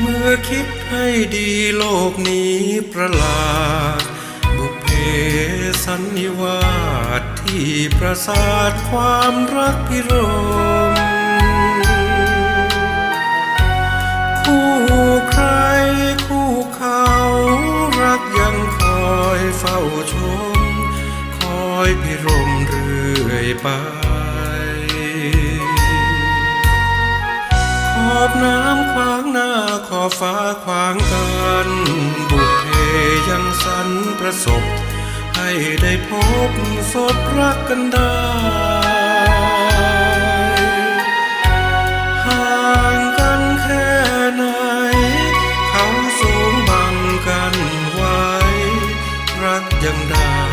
เมื่อคิดให้ดีโลกนี้ประหลาด บุพเพสันนิวาสที่ประสาทความรักพิรมคู่ใครคู่เขารักยังคอยเฝ้าชม คอยพิรมเรื่อยไป น้ำขวางหน้าขอฟ้าขวางกันบุกเพยังสันประสบ ให้ได้พบสดรักกันได้ห่างกันแค่ไหน เขาสูงบังกันไว้ รักยังได้